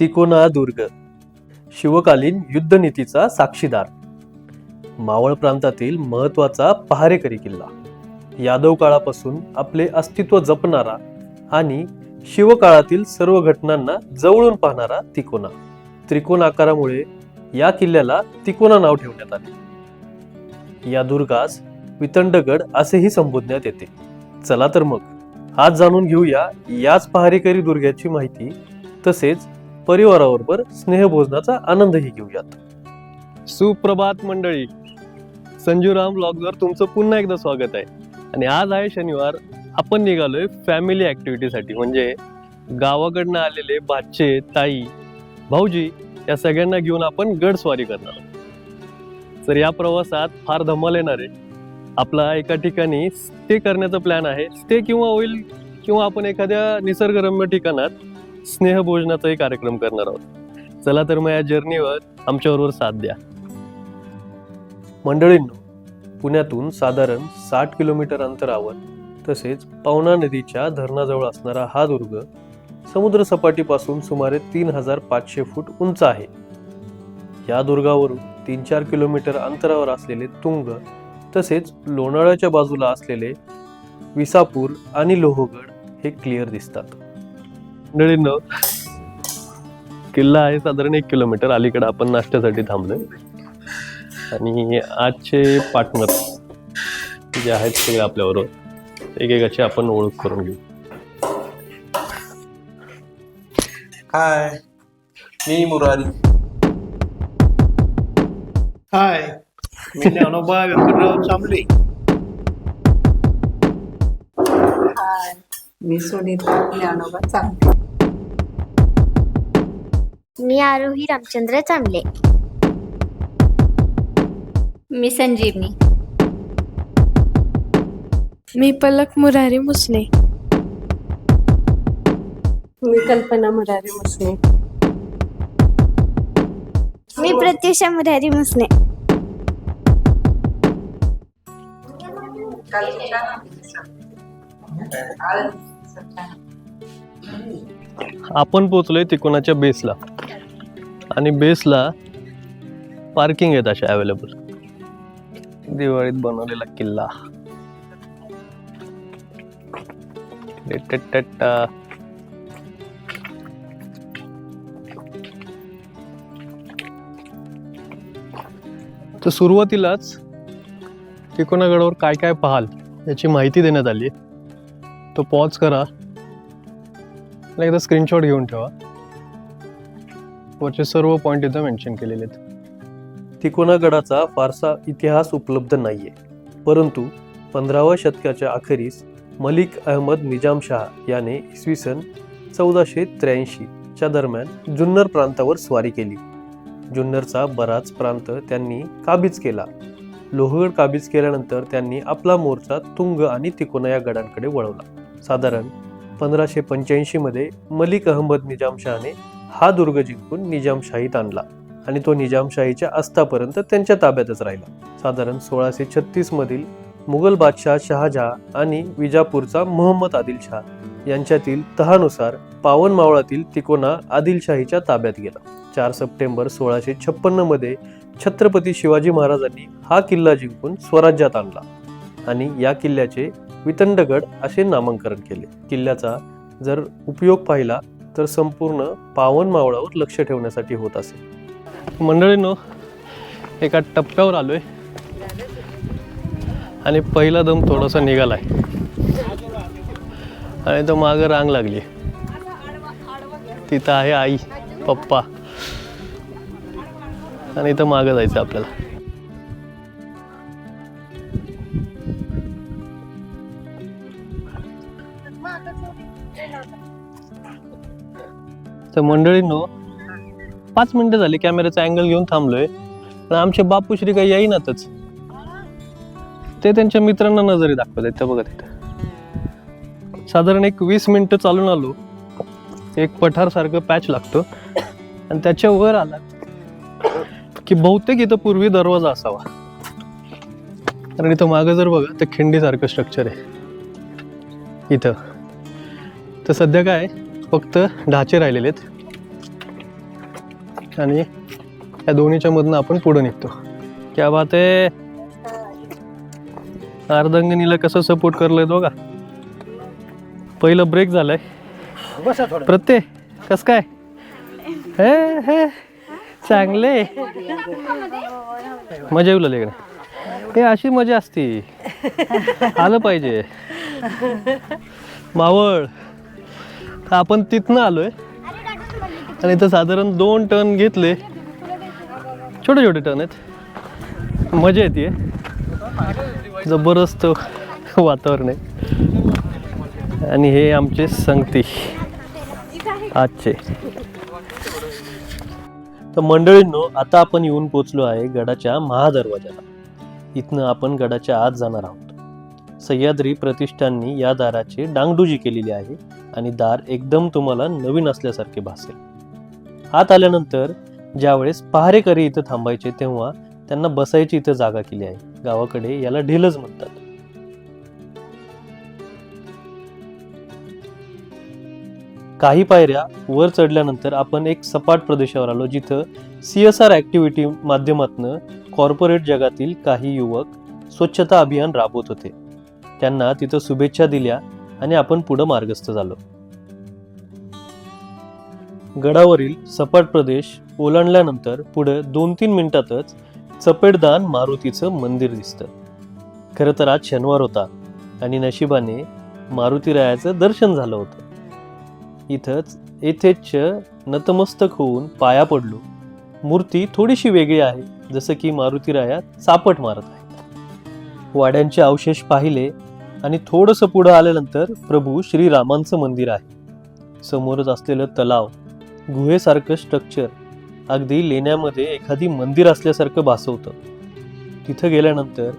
तिकोना दुर्ग. शिवकालीन युद्धनीतीचा साक्षीदार. मावळ प्रांतातील महत्त्वाचा पहारेकरी किल्ला. यादव काळापासून आपले अस्तित्व जपणारा आणि शिवकाळातील सर्व घटनांना जवळून पाहणारा तिकोना. त्रिकोण आकारामुळे या किल्ल्याला तिकोना नाव ठेवण्यात आले. या दुर्गास वितंडगड असेही संबोधण्यात येते. चला तर मग आज जाणून घेऊया याच पहारेकरी दुर्गाची माहिती. तसेच परिवाराबरोबर स्नेहभोजनाचा आनंदही घेऊयात. सुप्रभात मंडळी. संजूराम ब्लॉगवर तुमचं पुन्हा एकदा स्वागत आहे. आणि आज आहे शनिवार आपण निघालोय फॅमिली ऍक्टिव्हिटीसाठी म्हणजे गावाकडनं आलेले बाचे ताई भाऊजी या सगळ्यांना घेऊन आपण गडस्वारी करणार आहोत. तर या प्रवासात फार धमाल येणार आहे. आपला एका ठिकाणी स्टे करण्याचा प्लॅन आहे. स्टे किंवा होईल किंवा आपण एखाद्या निसर्गरम्य ठिकाणात स्नेहभोजनाचाही कार्यक्रम करणार आहोत. चला तर मग या जर्नीवर आमच्याबरोबर साथ द्या. मंडळींनो पुण्यातून साधारण साठ किलोमीटर अंतरावर तसेच पवना नदीच्या धरणाजवळ असणारा हा दुर्ग समुद्र सपाटीपासून सुमारे तीन हजार पाचशे फूट उंच आहे. या दुर्गावरून तीन चार किलोमीटर अंतरावर असलेले तुंग तसेच लोणावळ्याच्या बाजूला असलेले विसापूर आणि लोहगड हे क्लिअर दिसतात. मंडळींनो किल्ला आहे साधारण एक किलोमीटर. अलीकडे आपण नाश्त्यासाठी थांबलोय. आणि आजचे पार्टनर जे आहेत सगळे आपल्याबरोबर एकेकाची आपण ओळख करून घेऊ. हाय मी मुरारी. हाय मी ज्ञानोबा व्यंकटराव चांबले हाय मी सुनीता ज्ञानोबा चांगले मी आरोही रामचंद्र चांबले मी संजीवनी. मी पलक मुरारी मुसने. मी कल्पना मुरारी मुसने. मी प्रत्युषा मुरारी मुसने. आपण पोहोचलोय तिकोनाच्या बेसला आणि बेसला पार्किंग आहेत अशा अवेलेबल दिवाळीत बनवलेला किल्ला. तर सुरुवातीलाच तिकोनागडावर काय काय पाहाल याची माहिती देण्यात आली तो पॉज करा. एकदा स्क्रीनशॉट घेऊन ठेवा. वरचे सर्व पॉईंट इथं मेन्शन केलेले आहेत. तिकोना गडाचा फारसा इतिहास उपलब्ध नाही आहे परंतु पंधराव्या शतकाच्या अखेरीस मलिक अहमद निजामशाह याने इसवी सन चौदाशे त्र्याऐंशीच्या दरम्यान जुन्नर प्रांतावर स्वारी केली. जुन्नरचा बराच प्रांत त्यांनी काबीज केला. लोहगड काबीज केल्यानंतर त्यांनी आपला मोर्चा तुंग आणि तिकोना या गडांकडे वळवला. साधारण पंधराशे पंच्याऐंशीमध्ये मलिक अहमद निजामशहाने हा दुर्ग जिंकून निजामशाहीत आणला आणि तो निजामशाहीच्या अस्तापर्यंत त्यांच्या ताब्यातच राहिला. साधारण सोळाशे छत्तीस मधील मुघल बादशाह शहाजहा आणि विजापूरचा मोहम्मद आदिलशाह यांच्यातील तहानुसार पावन मावळातील तिकोना आदिलशाहीच्या ताब्यात गेला. चार सप्टेंबर सोळाशे छप्पन्नमध्ये छत्रपती शिवाजी महाराजांनी हा किल्ला जिंकून स्वराज्यात आणला आणि या किल्ल्याचे वितंडगड असे नामांकरण केले. किल्ल्याचा जर उपयोग पाहिला तर संपूर्ण पावन मावळावर लक्ष ठेवण्यासाठी होत असे. मंडळींनो एका टप्प्यावर आलोय. आणि पहिला दम थोडासा निघाला आहे आणि तो मागं रांग लागली. तिथं आहे आई पप्पा. आणि इथं मागं जायचं आपल्याला. तर मंडळींनो पाच मिनिटं झाली कॅमेऱ्याचा अँगल घेऊन थांबलोय. पण आमचे बापूश्री काही येईनातच. ते त्यांच्या मित्रांना नजरे दाखवत आहेत त्या बघा तिथं साधारण एक वीस मिनिटं चालून आलो. एक पठार सारखं पॅच लागतो. आणि त्याच्या वर आला की बहुतेक इथं पूर्वी दरवाजा असावा. कारण इथं मागं जर बघा तर खिंडीसारखं स्ट्रक्चर आहे. इथं. तर सध्या काय फक्त ढाचे राहिलेले आहेत. आणि या दोन्हीच्या मधनं आपण पुढे निघतो. क्या बात आहे. अर्धांगिनीला कसं सपोर्ट करलंय दोघा पहिलं ब्रेक झालंय. प्रत्यय कस काय? हे हे. चांगले. मजा येऊ लागली? हे अशी मजा असती. आलं पाहिजे. मावळ. तर आपण तिथनं आहे आणि इथं साधारण दोन टन घेतले. छोटे छोटे टन आहेत. मजा येते. जबरदस्त वातावरण आहे. आणि हे आमचे संगती. आजचे. तर मंडळींनो आता आपण येऊन पोचलो आहे गडाच्या महादरवाजाला इथनं आपण गडाच्या आत जाणार आहोत. सह्याद्री प्रतिष्ठाननी या दाराची डांगडुजी केलेली आहे आणि दार एकदम तुम्हाला नवीन असल्यासारखे भासेल. आत आल्यानंतर ज्यावेळेस पहारेकरी इथं थांबायचे तेव्हा त्यांना बसायची इथं जागा केली आहे. गावाकडे याला ढिलच म्हणतात. काही पायऱ्या वर चढल्यानंतर आपण एक सपाट प्रदेशावर आलो जिथं सी एस आर ऍक्टिव्हिटी माध्यमातून कॉर्पोरेट जगातील काही युवक स्वच्छता अभियान राबवत होते. त्यांना तिथं शुभेच्छा दिल्या आणि आपण पुढं मार्गस्थ झालो. गडावरील सपाट प्रदेश ओलांडल्यानंतर पुढे दोन तीन मिनिटातच चपेटदान मारुतीचं मंदिर दिसतं. खरं तर आज शनिवार होता आणि नशिबाने मारुतीरायाचं दर्शन झालं होतं. इथंच येथेच नतमस्तक होऊन पाया पडलो. मूर्ती थोडीशी वेगळी आहे जसं की मारुतीराया चापट मारत आहे वाड्यांचे अवशेष पाहिले आणि थोडंसं पुढं आल्यानंतर प्रभू श्रीरामांचं मंदिर आहे. समोरच असलेलं तलाव गुहेसारखं स्ट्रक्चर अगदी लेण्यामध्ये एखादी मंदिर असल्यासारखं भासवतं. तिथं गेल्यानंतर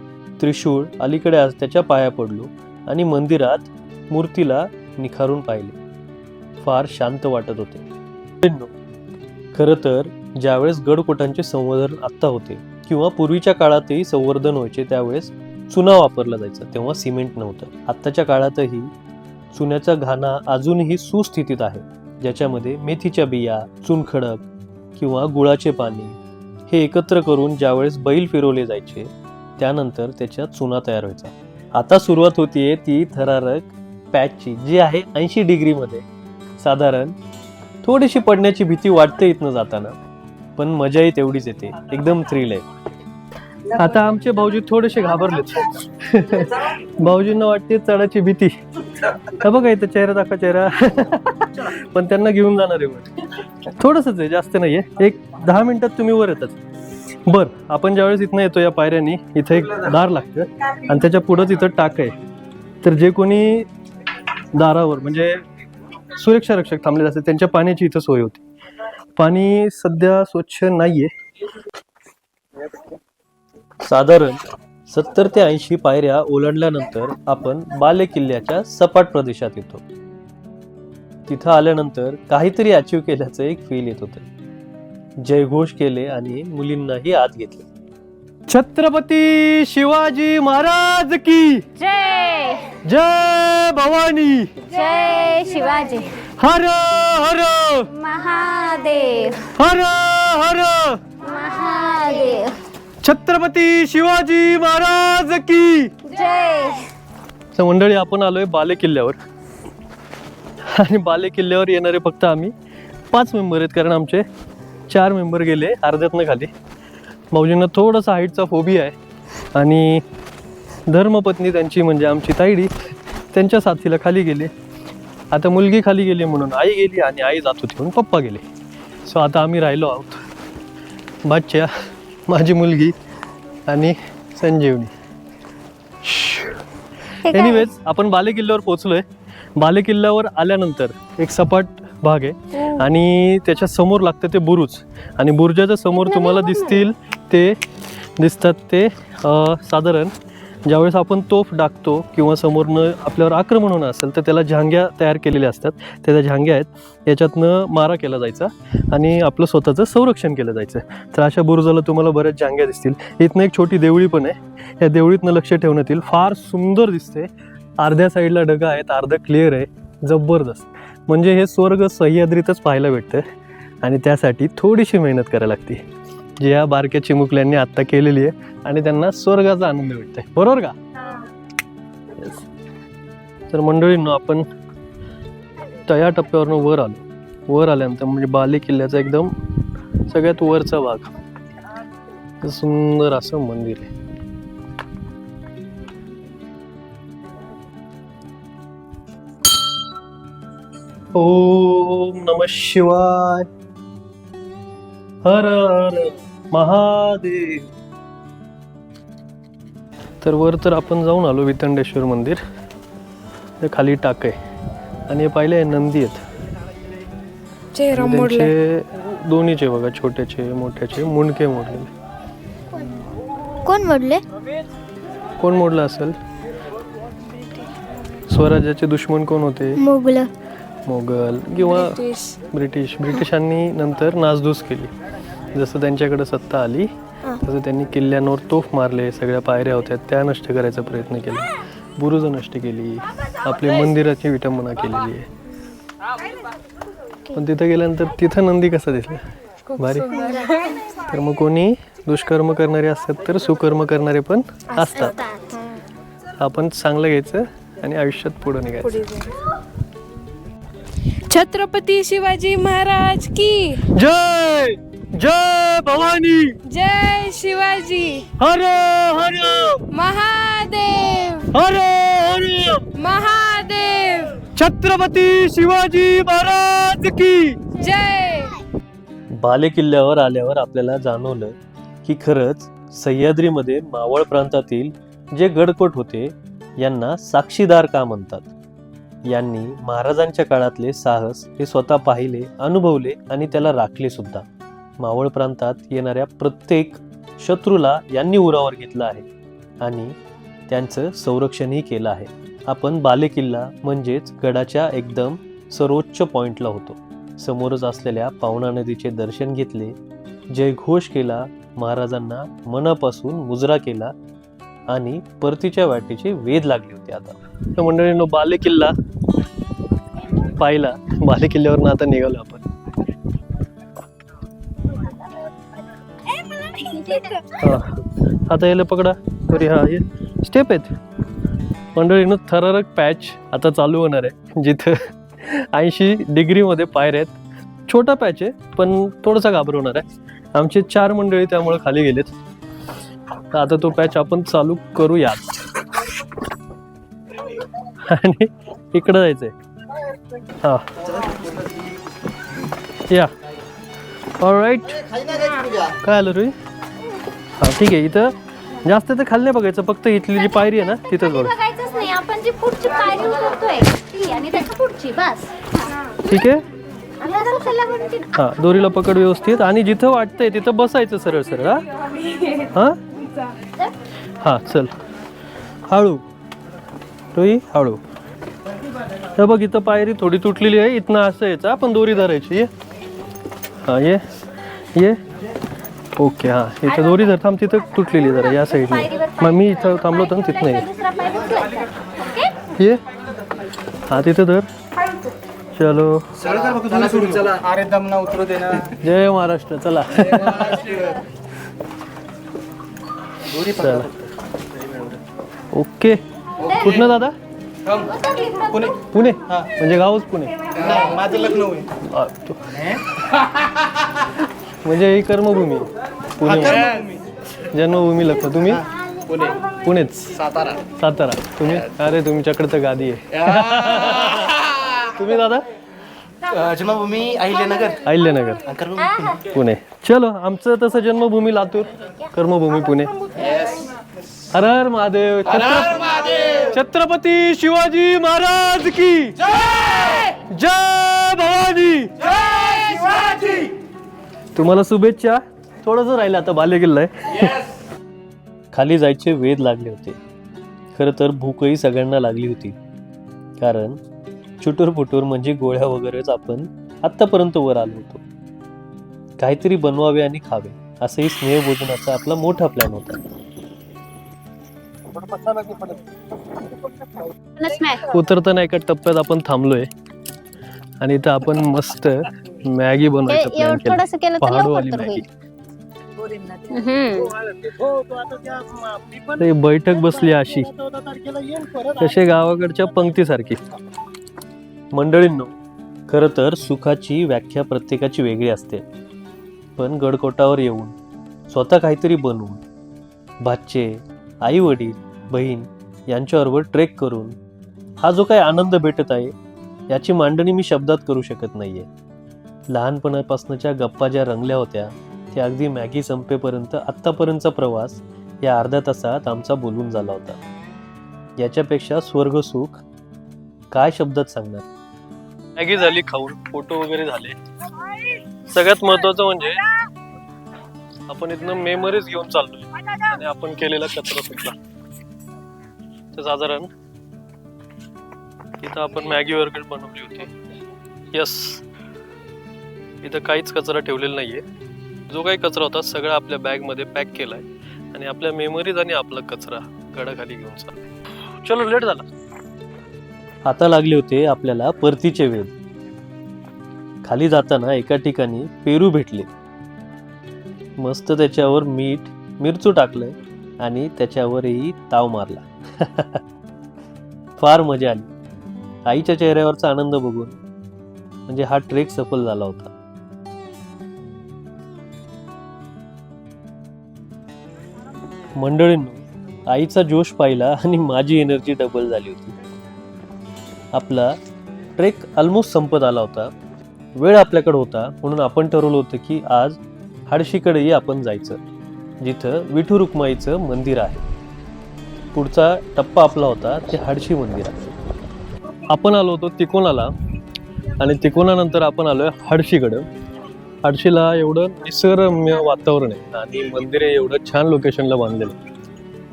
त्रिशूळ अलीकडे आज त्याच्या पाया पडलो आणि मंदिरात मूर्तीला निखारून पाहिले. फार शांत वाटत होते. खरं तर ज्यावेळेस गडकोटांचे संवर्धन आत्ता होते किंवा पूर्वीच्या काळातही संवर्धन व्हायचे त्यावेळेस चुना वापरला जायचा. तेव्हा सिमेंट नव्हतं. आत्ताच्या काळातही चुन्याचा घाणा अजूनही सुस्थितीत आहे ज्याच्यामध्ये मेथीच्या बिया चुनखडक किंवा गुळाचे पाणी हे एकत्र करून ज्यावेळेस बैल फिरवले जायचे त्यानंतर त्याच्यात चुना तयार व्हायचा. आता सुरुवात होतीये ती थरारक पॅचची जी आहे ऐंशी डिग्रीमध्ये. साधारण थोडीशी पडण्याची भीती वाटते इथनं जाताना पण मजाही तेवढीच येते. एकदम थ्रिल आहे. आता आमचे भाऊजी थोडेसे घाबरलेत. भाऊजींना वाटते चढाची भीती. बघा इथं चेहरा दाखवा चेहरा. पण त्यांना घेऊन जाणार आहे वर थोडंसंच आहे जास्त नाहीये. एक दहा मिनिटात तुम्ही वर येतात. बर आपण ज्यावेळेस इथनं येतो या पायऱ्यांनी इथं एक दार लागतं. आणि त्याच्या पुढंच इथं टाक आहे. तर जे कोणी दारावर म्हणजे सुरक्षा रक्षक थांबलेले असतात त्यांच्या पाण्याची इथं सोय होती. पाणी सध्या स्वच्छ नाहीये. साधारण सत्तर ते ऐंशी पायऱ्या ओलांडल्यानंतर आपण बाले किल्ल्याच्या सपाट प्रदेशात येतो. तिथं आल्यानंतर काहीतरी अचीव केल्याचं एक फील येत होतं. जयघोष केले आणि मुलींनाही आत घेतले. छत्रपती शिवाजी महाराज की जय! जय भवानी! जय शिवाजी! हर हर! महादेव! हर हर! छत्रपती शिवाजी महाराज की. जय तर मंडळी आपण आलोय बाले किल्ल्यावर. आणि बाले किल्ल्यावर येणारे फक्त आम्ही पाच मेंबर आहेत कारण आमचे चार मेंबर गेले अर्ध्यातनं खाली. भाऊजींना थोडासा हाईटचा फोबी आहे. आणि धर्मपत्नी त्यांची म्हणजे आमची ताईडी त्यांच्या साथीला खाली गेले. आता मुलगी खाली गेली म्हणून आई गेली आणि आई जात होती म्हणून पप्पा गेले. सो आता आम्ही राहिलो आहोत. बादच्या माझी मुलगी आणि संजीवनी. एनिवेज आपण बाले किल्ल्यावर पोहोचलोय. बाले किल्ल्यावर आल्यानंतर एक सपाट भाग आहे आणि त्याच्यासमोर लागतं ते बुरुज. आणि बुरुजाच्या समोर तुम्हाला दिसतील ते दिसतात ते साधारण ज्यावेळेस आपण तोफ डाकतो किंवा समोरनं आपल्यावर आक्रमण होणं असेल तर त्याला झांग्या तयार केलेल्या असतात. त्या त्या झांग्या आहेत याच्यातनं मारा केला जायचा आणि आपलं स्वतःचं संरक्षण केलं जायचं. तर अशा बुरुजाला तुम्हाला बऱ्याच झांग्या दिसतील. इथनं एक छोटी देवळी पण आहे. या देवळीतनं लक्ष ठेवण्यात येईल. फार सुंदर दिसते. अर्ध्या साईडला ढगा आहेत. अर्धं क्लिअर आहे. जबरदस्त. म्हणजे हे स्वर्ग सह्याद्रीतच पाहायला भेटतं आणि त्यासाठी थोडीशी मेहनत करायला लागते. जी या बारक्या चिमुकल्यांनी आत्ता केलेली आहे आणि त्यांना स्वर्गाचा आनंद भेटतोय. बरोबर का. तर मंडळींनो आपण त्या टप्प्यावरनं वर आलो. वर आल्यानंतर म्हणजे बाले किल्ल्याचा एकदम सगळ्यात वरचा भाग. सुंदर असं मंदिर आहे. ओम नम शिवाय. हर हर महादेव. तर वर तर आपण जाऊन आलो वितंडेश्वर मंदिर. ते खाली टाक. आहे आणि हे पाहिले नंदी आहेत. चेहरा मोडला दोन्हीचे बघा छोट्याचे मोठ्याचे मुंडके मोडलेले कोण मोडले? कोण मोडलं असेल? स्वराज्याचे दुश्मन कोण होते? मोगल मोगल किंवा. ब्रिटिश. ब्रिटिशांनी नंतर नासधूस केली. जसं त्यांच्याकडे सत्ता आली. तसं त्यांनी किल्ल्यांवर तोफ मारले सगळ्या पायऱ्या होत्या. त्या नष्ट करायचा प्रयत्न केला. बुरुज नष्ट केली. आपली मंदिराची विटंबना केलेली आहे. पण तिथं गेल्यानंतर तिथं नंदी कसा दिसला? भारी. तर मग कोणी दुष्कर्म करणारे असतात तर सुकर्म करणारे पण असतात. आपण चांगलं घ्यायचं आणि आयुष्यात पुढे निघायचं. छत्रपती शिवाजी महाराज की जय! जय भवानी। जय शिवाजी। हर हर। महादेव। हर हर। महादेव। छत्रपती शिवाजी महाराज की। जय। बाले किल्ल्यावर आल्यावर आपल्याला जाणवलं की खरंच सह्याद्रीमध्ये मावळ प्रांतातील जे गडकोट होते यांना साक्षीदार का म्हणतात? यांनी महाराजांच्या काळातले साहस हे स्वतः पाहिले अनुभवले आणि त्याला राखले सुद्धा. मावळ प्रांतात येणाऱ्या प्रत्येक शत्रूला यांनी उरावर घेतलं आहे आणि त्यांचं संरक्षणही केलं आहे. आपण बालेकिल्ला म्हणजेच गडाच्या एकदम सर्वोच्च पॉईंटला होतो. समोरच असलेल्या पावना नदीचे दर्शन घेतले. जयघोष केला महाराजांना मनापासून मुजरा केला आणि परतीच्या वाटेचे वेध लागले होते आता. मंडळींनो बालेकिल्ला पाहिला. बालेकिल्ल्यावरून आता निघालो आपण. हा. आता याला पकडा. तरी हा हे स्टेप आहेत. मंडळीनं थरारक पॅच आता चालू होणार आहे. जिथं ऐंशी डिग्रीमध्ये पायऱ्या आहेत. छोटा पॅच आहे पण थोडासा घाबरवणार आहे. आमचे चार मंडळी त्यामुळे खाली गेलेत. तर आता तो पॅच आपण चालू करूया आणि इकडं जायचंय. हा. या. राईट काय आलं रुई हा ठीक आहे. इथं जास्त तर खाली नाही बघायचं फक्त इथली जी पायरी आहे ना तिथंच बघ. बघायचंच नाही. आपण जी पुढची पायरी उतरतोय ती आणि त्याच्या पुढची बस. ठीक आहे. आणि आता सल्ला ती हा दोरीला पकड व्यवस्थित आणि जिथं वाटतंय तिथं बसायचं सरळ सरळ हा. हा? हा चल. हळू. रोही हळू. हे बघ इथं पायरी थोडी तुटलेली आहे. इथनं असं यायचं. आपण दोरी धरायची. ये. हा ये. ये. ओके हा. इथं दोरी धर थांब तिथं तुटलेली जरा या साईडने मग मी इथं थांबलो होतो ना तिथनं ये. हा तिथं धर. चलो. अरे दमना उतरू दे ना. जय महाराष्ट्र चला. चला. ओके. कुठनं दादा? पुणे. पुणे. म्हणजे गावच पुणे. नाही माझं लग्न होईल. आ, तो- म्हणजे ही कर्मभूमी. पुणे. जन्मभूमी लग्न तुम्ही? पुणे. पुणेच. सातारा. सातारा. तुम्ही? अरे तुमच्याकडे तर गादी आहे. तुम्ही दादा? जन्मभूमी अहिल्यानगर. अहिल्यानगर. पुणे. चलो आमचं तसं जन्मभूमी लातूर कर्मभूमी पुणे. हर हर महादेव. छत्र- छत्रपती शिवाजी महाराज की जय! भवानी. तुम्हाला शुभेच्छा. थोडस राहिलं आता बाल्य किल्ला आहे. खाली जायचे वेध लागले होते. खरं तर भूकही सगळ्यांना लागली होती. कारण चुटूर पुटूर म्हणजे गोळ्या वगैरेच आपण आत्तापर्यंत वर आलो होतो. काहीतरी बनवावे आणि खावे असंही स्नेहभोजनाचा आपला मोठा प्लॅन होता. उतरताना एका टप्प्यात आपण थांबलोय. आणि इथं आपण मस्त मॅगी बनवायचं plan एवढं केलं. थोडस केलं तर पहाडवाली लवकर तर मॅगी होईल पोरींना ते. हम्म. ते बैठक बसली अशी तसे गावाकडच्या पंक्तीसारखी मंडळींनो खरं तर सुखाची व्याख्या प्रत्येकाची वेगळी असते पण गडकोटावर येऊन स्वतः काहीतरी बनवून भाचे आई वडील बहीण यांच्याबरोबर ट्रेक करून हा जो काही आनंद भेटत आहे याची मांडणी मी शब्दात करू शकत नाहीये लहानपणापासूनच्या गप्पा ज्या रंगल्या होत्या त्या अगदी मॅगी संपेपर्यंत आत्तापर्यंतचा प्रवास या अर्ध्या तासात आमचा बोलून झाला होता. याच्यापेक्षा स्वर्ग सुख काय शब्दात सांगणार? मॅगी झाली खाऊन फोटो वगैरे झाले. सगळ्यात महत्वाचं म्हणजे आपण इथनं मेमरीज घेऊन चाललोय आणि आपण केलेला कचरा सुटला तर साधारण इथं आपण मॅगी वगैरे बनवली होती. यस इथं काहीच कचरा ठेवलेला नाहीये. जो काही कचरा होता सगळा आपल्या बॅगमध्ये पॅक केलाय. आणि आपल्या मेमरीज आणि आपला कचरा गडाखाली घेऊन चालला चलो लेट झाला. आता लागले होते आपल्याला परतीचे वेध खाली जाताना एका ठिकाणी पेरू भेटले. मस्त त्याच्यावर मीठ मिरचू टाकलंय आणि त्याच्यावरही ताव मारला. फार मजा आली. आईच्या चेहऱ्यावरचा आनंद बघून. म्हणजे हा ट्रेक सफल झाला होता. मंडळींनो आईचा जोश पाहिला आणि माझी एनर्जी डबल झाली होती. आपला ट्रेक ऑलमोस्ट संपत आला होता. वेळ आपल्याकडे होता म्हणून आपण ठरवलं होतं की आज हाडशीकडेही आपण जायचं जिथं विठू रुक्माईचं मंदिर आहे. पुढचा टप्पा आपला होता ते हाडशी मंदिर आहे. आपण आलो होतो तिकोनाला आणि तिकोनानंतर आपण आलो आहे हाडशीकडं. हाडशीला एवढं निसर्गरम्य वातावरण आहे. आणि मंदिर आहे एवढं छान लोकेशनला बांधलेलं आहे.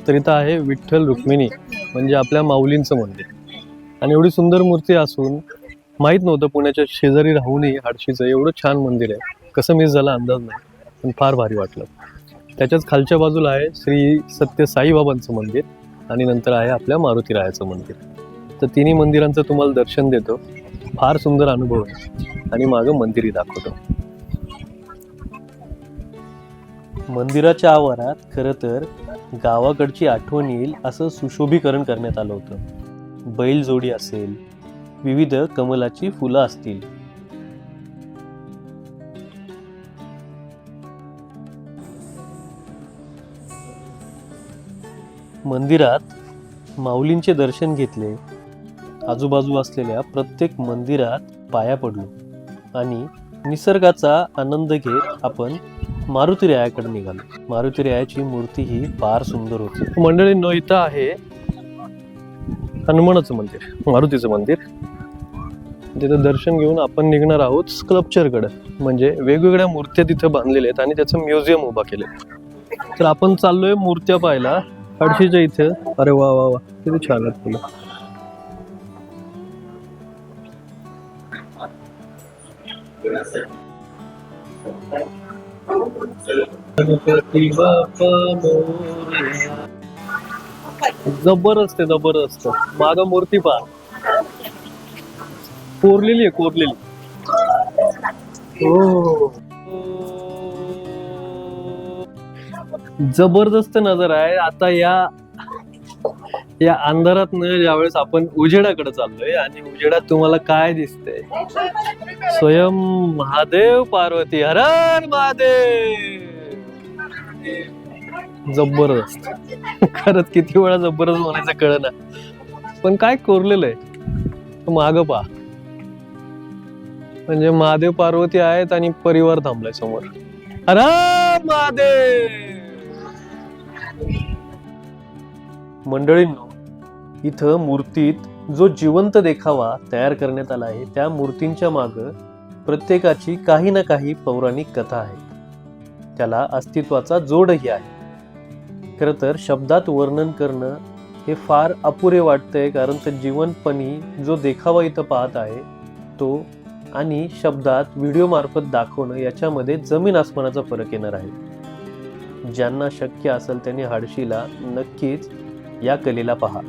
तर इथं आहे विठ्ठल रुक्मिणी म्हणजे आपल्या माऊलींचं मंदिर. आणि एवढी सुंदर मूर्ती असून माहीत नव्हतं पुण्याच्या शेजारी राहूनही हाडशीचं एवढं छान मंदिर आहे. कसं मिस झाला अंदाज नाही पण फार भारी वाटलं. त्याच्याच खालच्या बाजूला आहे श्री सत्य साईबाबांचं मंदिर आणि नंतर आहे आपल्या मारुती रायाचं मंदिर. तर तिन्ही मंदिरांचं तुम्हाला दर्शन देतो. फार सुंदर अनुभव आहे. आणि मागं मंदिरही दाखवतो. मंदिराच्या आवारात खरं तर गावाकडची आठवण येईल असं सुशोभीकरण करण्यात आलं होतं. बैलजोडी असेल विविध कमलाची फुलं असतील. मंदिरात माऊलींचे दर्शन घेतले आजूबाजू असलेल्या प्रत्येक मंदिरात पाया पडलो आणि निसर्गाचा आनंद घेत आपण मारुती रायाकडे निघालो. मारुती रायाची मूर्ती ही फार सुंदर होती. मंडळी इथं आहे हनुमानाचं मंदिर मारुतीचं मंदिर. तिथं दर्शन घेऊन आपण निघणार आहोत स्कल्पचरकडे म्हणजे वेगवेगळ्या मूर्त्या तिथं बांधलेल्या आहेत आणि त्याचं म्युझियम उभा केलंय तर आपण चाललोय मूर्त्या पाहायला. हडशीच्या इथे. अरे वा वा वा. किती छान आहेत Gracias. गणपती बाप्पा मोरया. जबरदस्त आहे जबरदस्त. माग मूर्ती पहा. कोरलेली आहे कोरलेली. हो जबरदस्त नजर आहे. आता या या अंधारात ज्यावेळेस आपण उजेडाकडे चाललोय आणि उजेडात तुम्हाला काय दिसतंय? स्वयं महादेव पार्वती हरण महादेव! जबरदस्त. खरंच किती वेळा जबरदस्त म्हणायचं कळ ना पण काय कोरलेलं आहे? माग पहा. म्हणजे महादेव पार्वती आहेत आणि परिवार थांबलाय समोर. हरा महादेव! मंडळींनो इथं मूर्तीत जो जिवंत देखावा तयार करण्यात आला आहे त्या मूर्तींच्या मागं प्रत्येकाची काही ना काही पौराणिक कथा आहे. त्याला अस्तित्वाचा जोडही आहे. खरं तर शब्दात वर्णन करणं हे फार अपुरे वाटतंय कारण तर जीवनपणी जो देखावा इथं पाहत आहे तो आणि शब्दात व्हिडिओ मार्फत दाखवणं याच्यामध्ये जमीन आसमानाचा फरक येणार आहे. ज्यांना शक्य असेल त्यांनी हाडशीला नक्कीच या कलेला पहा.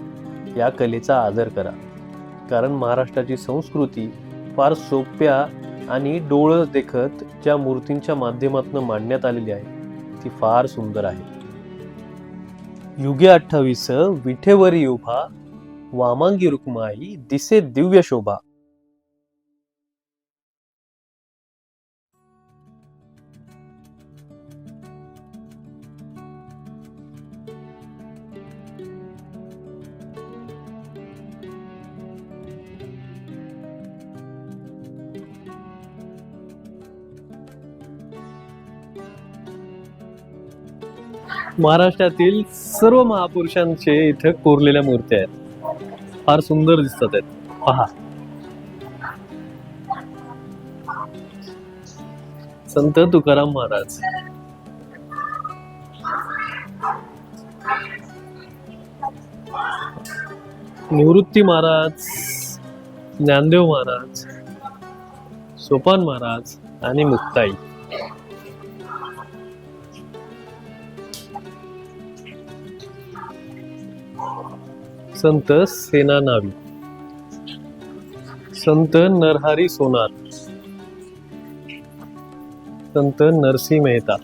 या कलेचा आदर करा. कारण महाराष्ट्राची संस्कृती फार सोप्या आणि डोळं देखत ज्या मूर्तींच्या माध्यमातून मांडण्यात आलेली आहे ती फार सुंदर आहे. युगे अठ्ठावीस विठेवरी उभा वामांगी रुक्माई दिसे दिव्य शोभा. महाराष्ट्रातील सर्व महापुरुषांचे इथं कोरलेल्या मूर्त्या आहेत. फार सुंदर दिसतात आहेत. पहा. संत तुकाराम महाराज. निवृत्ती महाराज ज्ञानदेव महाराज सोपान महाराज आणि मुक्ताई. संत सेना नावी. संत नरहरी सोनार. संत नरसिंह मेहता.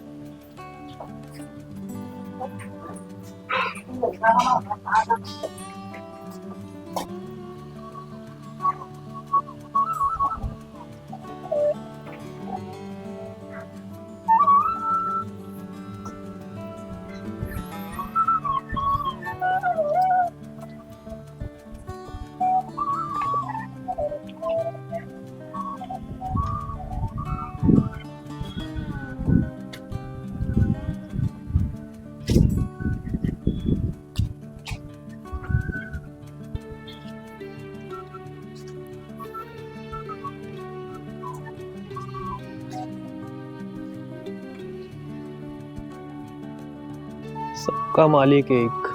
सबका मालिक एक?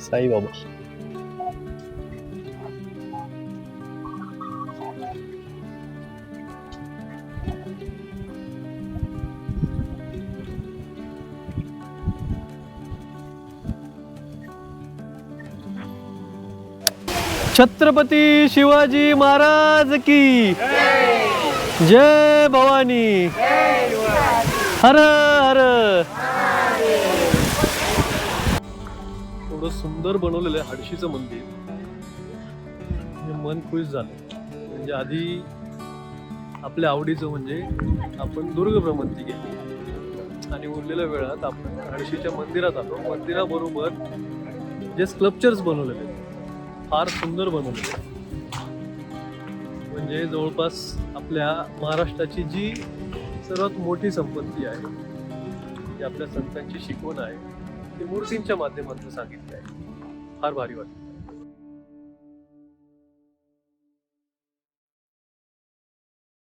साई बाबा. छत्रपती शिवाजी महाराज की जय भवानी. हर हर एवढं सुंदर बनवलेलं आहे हडशीचं मंदिर. म्हणजे मन खुश झालं. म्हणजे आधी आपल्या आवडीचं म्हणजे आपण दुर्ग भ्रमंती केली. आणि उरलेल्या वेळात आपण हडशीच्या मंदिरात आलो. मंदिराबरोबर जे स्कल्पचर्स बनवलेले आहेत, फार सुंदर बनवलेले म्हणजे जवळपास आपल्या महाराष्ट्राची जी सर्वात मोठी संपत्ती आहे जी आपल्या संतांची शिकवण आहे. ती मूर्तींच्या माध्यमातून सांगितले आहे फार भारी वाटतं